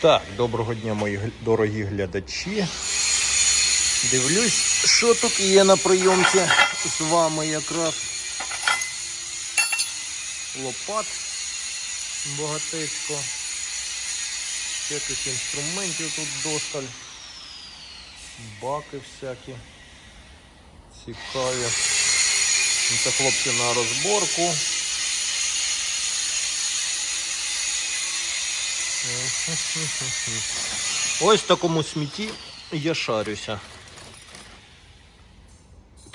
Так, доброго дня, мої дорогі глядачі. Дивлюсь, що тут є на прийомці з вами якраз. Лопат багатецько. Яких інструментів тут досталь. Баки всякі. Цікаві. Це хлопці на розборку. Ось в такому смітті я шарюся.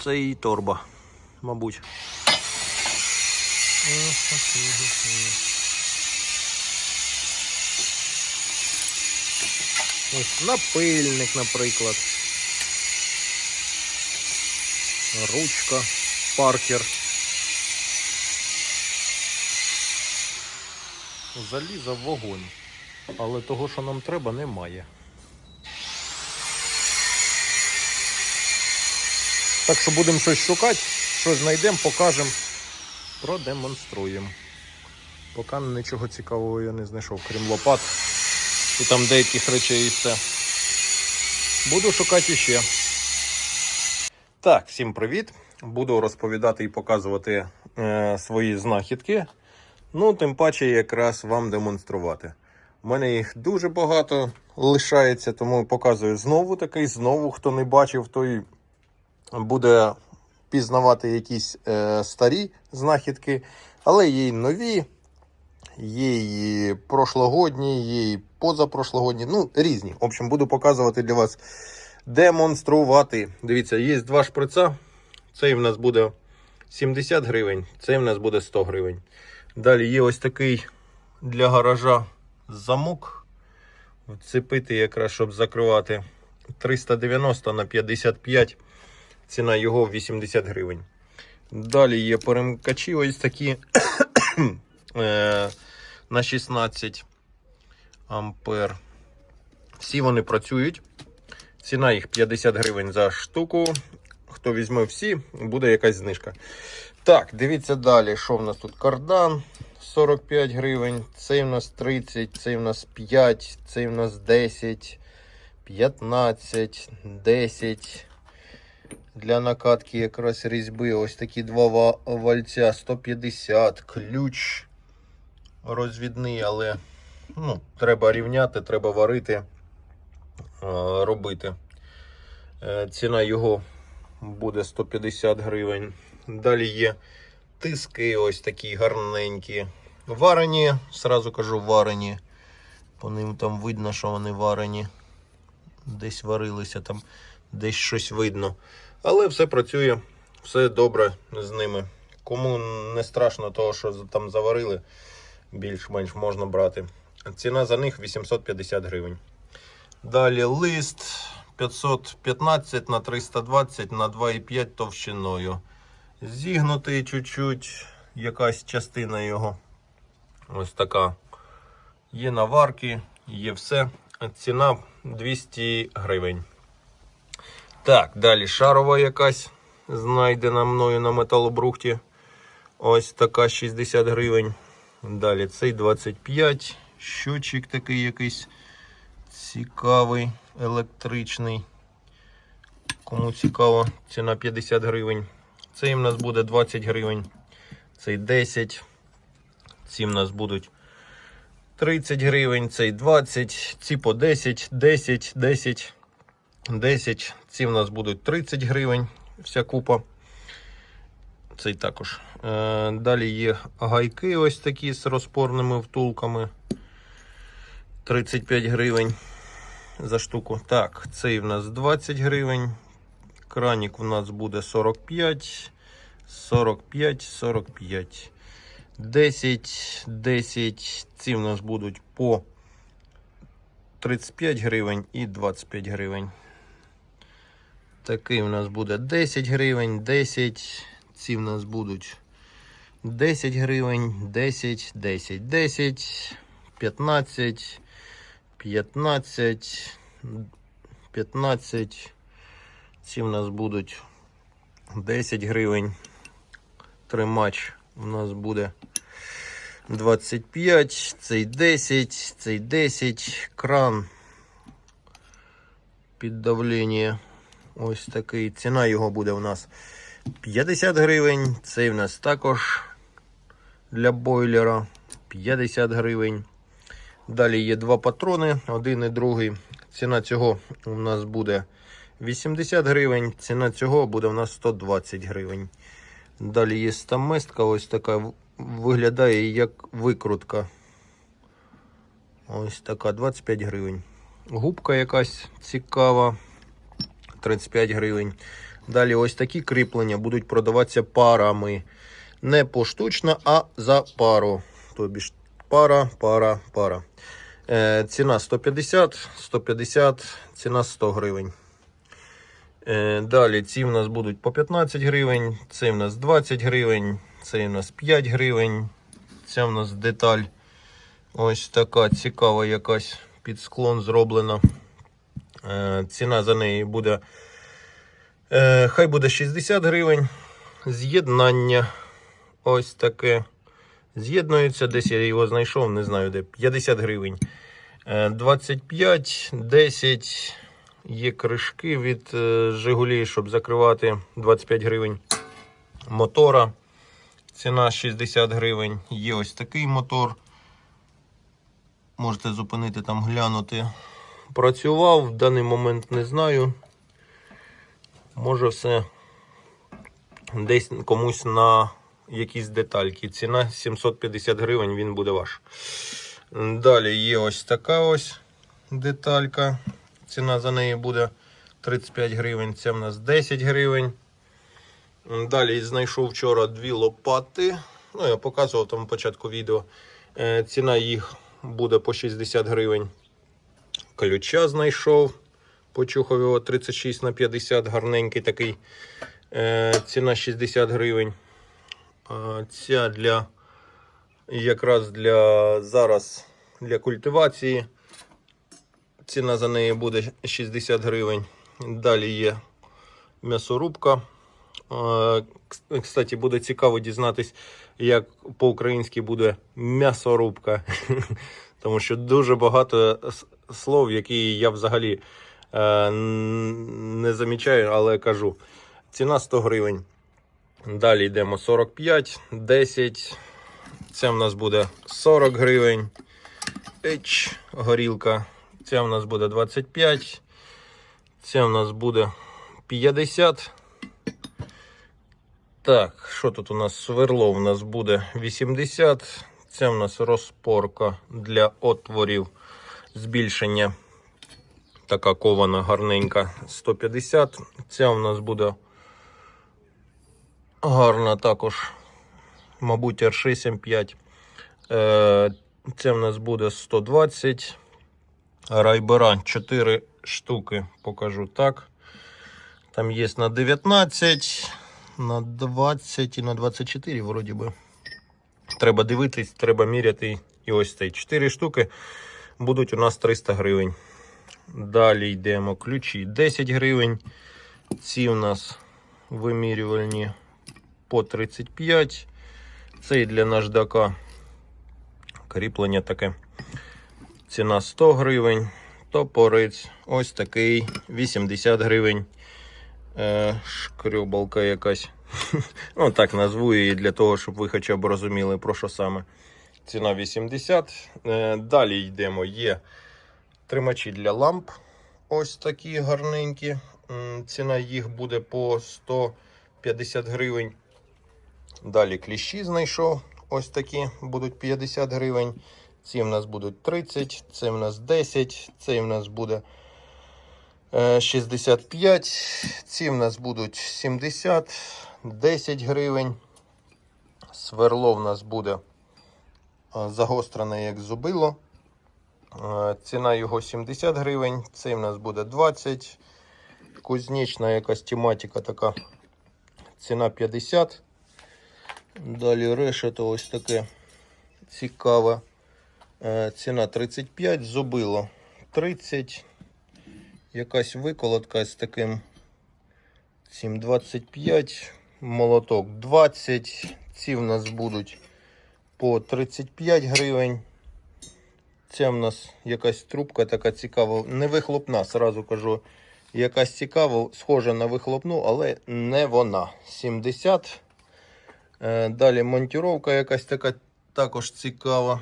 Це і торба, мабуть. Ось напильник, наприклад. Ручка, паркер. Заліза в вогонь. Але того, що нам треба, немає. Так що будемо щось шукати, щось знайдемо, покажемо, продемонструємо. Поки нічого цікавого я не знайшов, крім лопат і там деяких речей і все. Буду шукати іще. Так, всім привіт. Буду розповідати і показувати е, свої знахідки. Ну, тим паче, якраз вам демонструвати. У мене їх дуже багато лишається, тому показую знову такий. Знову, хто не бачив, той буде пізнавати якісь е, старі знахідки, але є й нові, є і прошлогодні, є і позапрошлогодні, ну, різні. В общем, буду показувати для вас, демонструвати. Дивіться, є два шприца. Цей в нас буде 70 гривень, цей в нас буде 100 гривень. Далі є ось такий для гаража замок. Вцепити якраз, щоб закривати 390 на 55. Ціна його 80 гривень. Далі є перемкачі ось такі е, на 16 ампер. Всі вони працюють. Ціна їх 50 гривень за штуку. Хто візьме всі, буде якась знижка. Так, дивіться далі, що в нас тут кардан 45 гривень, цей в нас 30, цей в нас 5, цей в нас 10, 15, 10. Для накатки якраз різьби ось такі два вальця 150, ключ розвідний, але ну, треба рівняти, треба варити, е, робити. Е, Ціна його буде 150 гривень. Далі є тиски ось такі гарненькі. Варені, сразу кажу, варені. По ним там видно, що вони варені. Десь варилися, там десь щось видно. Але все працює, все добре з ними. Кому не страшно того, що там заварили, більш-менш можна брати. Ціна за них 850 гривень. Далі лист 515 на 320 на 2,5 товщиною. Зігнутий чуть-чуть, якась частина його. Ось така. Є наварки, є все. Ціна 200 гривень. Так, далі шарова якась знайдена мною на металобрухті. Ось така 60 гривень. Далі цей 25. Щочик такий якийсь цікавий, електричний. Кому цікаво, ціна 50 гривень. Цей в нас буде 20 гривень. Цей 10. Ці в нас будуть 30 гривень, цей 20, ці по 10, 10, 10, 10. Ці в нас будуть 30 гривень. Вся купа. Цей також. Е, далі є гайки ось такі з розпорними втулками. 35 гривень за штуку. Так, цей в нас 20 гривень. Кранік у нас буде 45, 45, 45. 10, 10. Ці в нас будуть по 35 гривень і 25 гривень. Такий в нас буде 10 гривень, 10. Ці в нас будуть 10 гривень, 10, 10, 10, 15, 15, 15. Ці в нас будуть 10 гривень. Тримач у нас буде 25, цей 10, цей 10, кран під давлення. Ось такий. Ціна його буде у нас 50 гривень. Цей в нас також для бойлера 50 гривень. Далі є два патрони, один і другий. Ціна цього у нас буде 80 гривень, ціна цього буде у нас 120 гривень. Далі є стаместка, ось така виглядає як викрутка. Ось така 25 гривень. Губка якась цікава. 35 гривень. Далі ось такі кріплення будуть продаватися парами. Не поштучно, а за пару. Тобі ж пара, пара, пара. Е, ціна 150, 150, ціна 100 гривень. Е, далі ці в нас будуть по 15 гривень, цей в нас 20 гривень, цей в нас 5 гривень. Ця в нас деталь. Ось така цікава якась під склон зроблена. Е, ціна за неї буде. Е, хай буде 60 гривень. З'єднання. Ось таке. З'єднується. Десь я його знайшов, не знаю де. 50 гривень. Е, 25, 10. Є кришки від е, Жигулі, щоб закривати 25 гривень. Мотора. Ціна 60 гривень. Є ось такий мотор. Можете зупинити там, глянути. Працював, в даний момент не знаю. Може все десь комусь на якісь детальки. Ціна 750 гривень, він буде ваш. Далі є ось така ось деталька. Ціна за неї буде 35 гривень. Це в нас 10 гривень. Далі знайшов вчора дві лопати. Ну, я показував там початку відео. Е, Ціна їх буде по 60 гривень. Ключа знайшов. Почухав його 36 на 50, гарненький такий. Е, ціна 60 гривень. Ця для якраз для зараз для культивації. Ціна за неї буде 60 гривень. Далі є м'ясорубка. Кстати, буде цікаво дізнатись, як по-українськи буде м'ясорубка. Тому що дуже багато слов, які я взагалі е, не замічаю, але кажу. Ціна 100 гривень. Далі йдемо 45, 10. Це в нас буде 40 гривень. Еч, горілка. Це в нас буде 25. Це в нас буде 50. Так, що тут у нас сверло? У нас буде 80. Це в нас розпорка для отворів збільшення. Така кована гарненька 150. Ця у нас буде гарна також. Мабуть, R675. Е, Це в нас буде 120. Райбера 4 штуки, покажу так. Там є на 19, на 20 і на 24, вроді би. Треба дивитись, треба міряти. І ось цей 4 штуки будуть у нас 300 гривень. Далі йдемо ключі 10 гривень. Ці у нас вимірювальні по 35. Цей для наждака. Кріплення таке. Ціна 100 гривень. Топорець ось такий 80 гривень. Е, шкрюбалка якась. ну, так назву її для того, щоб ви хоча б розуміли, про що саме. Ціна 80. Е, далі йдемо. Є тримачі для ламп. Ось такі гарненькі. Ціна їх буде по 150 гривень. Далі кліщі знайшов. Ось такі будуть 50 гривень. Ці в нас будуть 30, це в нас 10, цей в нас буде е, 65, ці в нас будуть 70, 10 гривень. Сверло в нас буде е, загострене як зубило. Е, Ціна його 70 гривень, цей в нас буде 20. Кузнечна якась тематика така. Ціна 50. Далі решето ось таке цікаве. Е, Ціна 35, зубило 30. Якась виколотка з таким цим 25, молоток 20. Ці в нас будуть по 35 гривень. Це в нас якась трубка така цікава. Не вихлопна, сразу кажу. Якась цікава, схожа на вихлопну, але не вона. 70. Е, Далі монтіровка якась така також цікава.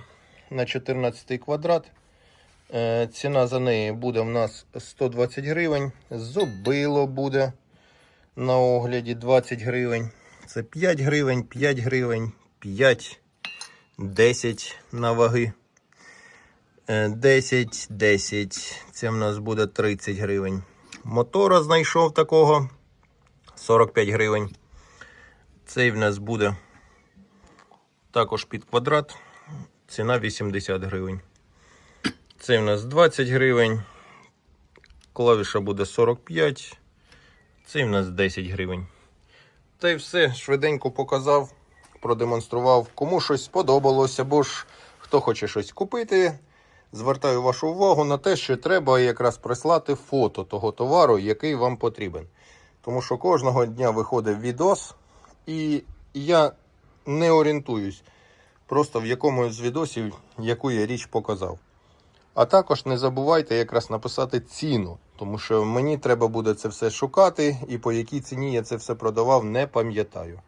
На 14 квадрат. Е, Ціна за неї буде в нас 120 гривень. Зубило буде на огляді 20 гривень. Це 5 гривень, 5 гривень, 5, 10 на ваги. Е, 10, 10. Це в нас буде 30 гривень. Мотора знайшов такого 45 гривень. Цей в нас буде також під квадрат. Ціна 80 гривень. Цей в нас 20 гривень. Клавіша буде 45. Цей в нас 10 гривень. Та й все, швиденько показав, продемонстрував. Кому щось сподобалося, або ж хто хоче щось купити. Звертаю вашу увагу на те, що треба якраз прислати фото того товару, який вам потрібен. Тому що кожного дня виходить відос, і я не орієнтуюсь просто в якому з відосів, яку я річ показав. А також не забувайте якраз написати ціну, тому що мені треба буде це все шукати, і по якій ціні я це все продавав, не пам'ятаю.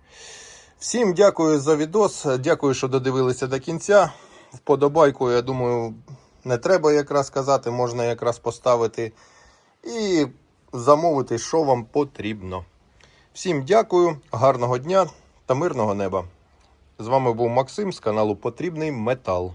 Всім дякую за відос. Дякую, що додивилися до кінця. Вподобайку, я думаю, не треба якраз казати, можна якраз поставити і замовити, що вам потрібно. Всім дякую, гарного дня та мирного неба. З вами був Максим з каналу Потрібний Метал.